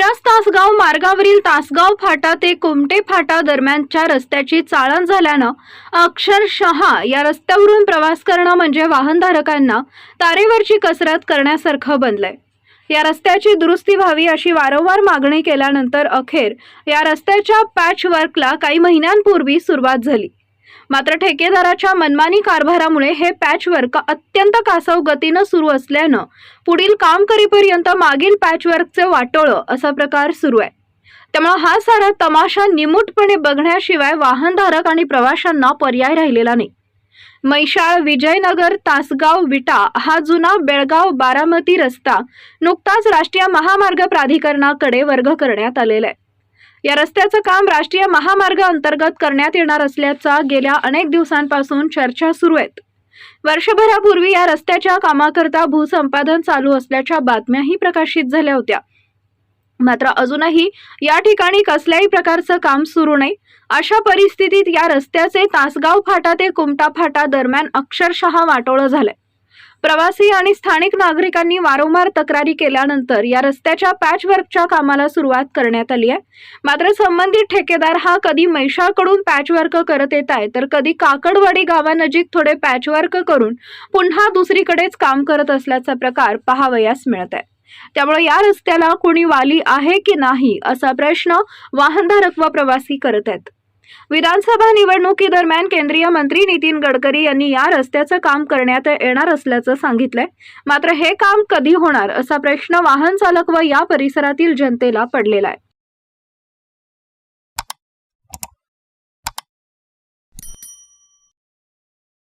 तासगाव मार्गावरील तासगाव फाटा ते कुमटे फाटा दरम्यानच्या रस्त्याची चाळण झाल्यानं अक्षरशः या रस्त्यावरून प्रवास करणं म्हणजे वाहनधारकांना तारेवरची कसरत करण्यासारखं बनलंय. या रस्त्याची दुरुस्ती व्हावी अशी वारंवार मागणी केल्यानंतर अखेर या रस्त्याच्या पॅच वर्कला काही महिन्यांपूर्वी सुरुवात झाली. मात्र ठेकेदाराच्या मनमानी कारभारामुळे हे पॅचवर्क अत्यंत कासव गतीनं सुरू असल्यानं पुढील काम करीपर्यंत मागील पॅचवर्कचे वाटोळं असा प्रकार सुरू आहे. त्यामुळे हा सारा तमाशा निमूटपणे बघण्याशिवाय वाहनधारक आणि प्रवाशांना पर्याय राहिलेला नाही. मैशाळ विजयनगर तासगाव विटा हा जुना बेळगाव बारामती रस्ता नुकताच राष्ट्रीय महामार्ग प्राधिकरणाकडे वर्ग करण्यात आलेला आहे. या रस्त्याचं काम राष्ट्रीय महामार्ग अंतर्गत करण्यात येणार असल्याचा गेल्या अनेक दिवसांपासून चर्चा सुरू आहेत. वर्षभरापूर्वी या रस्त्याच्या कामाकरता भूसंपादन चालू असल्याच्या बातम्याही प्रकाशित झाल्या होत्या. मात्र अजूनही या ठिकाणी कसल्याही प्रकारचं काम सुरू नाही. अशा परिस्थितीत या रस्त्याचे तासगाव फाटा ते कुमटा फाटा दरम्यान अक्षरशः वाटोळं झालंय. प्रवासी आणि स्थानिक नागरिकांनी वारंवार तक्रारी केल्यानंतर या रस्त्याच्या पॅचवर्कच्या कामाला सुरुवात करण्यात आली आहे. मात्र संबंधित ठेकेदार हा कधी मैशाकडून पॅचवर्क करत येत आहे तर कधी काकडवाडी गावानजीक थोडे पॅचवर्क करून पुन्हा दुसरीकडेच काम करत असल्याचा प्रकार पाहावयास मिळत आहे. त्यामुळे या रस्त्याला कोणी वाली आहे की नाही असा प्रश्न वाहनधारक व प्रवासी करत आहेत. विधानसभा निवडणुकीदरम्यान केंद्रीय मंत्री नितीन गडकरी यांनी या रस्त्याचं काम करण्यात येणार असल्याचं सांगितलंय. मात्र हे काम कधी होणार असा प्रश्न वाहन चालक व या परिसरातील जनतेला पडलेला आहे.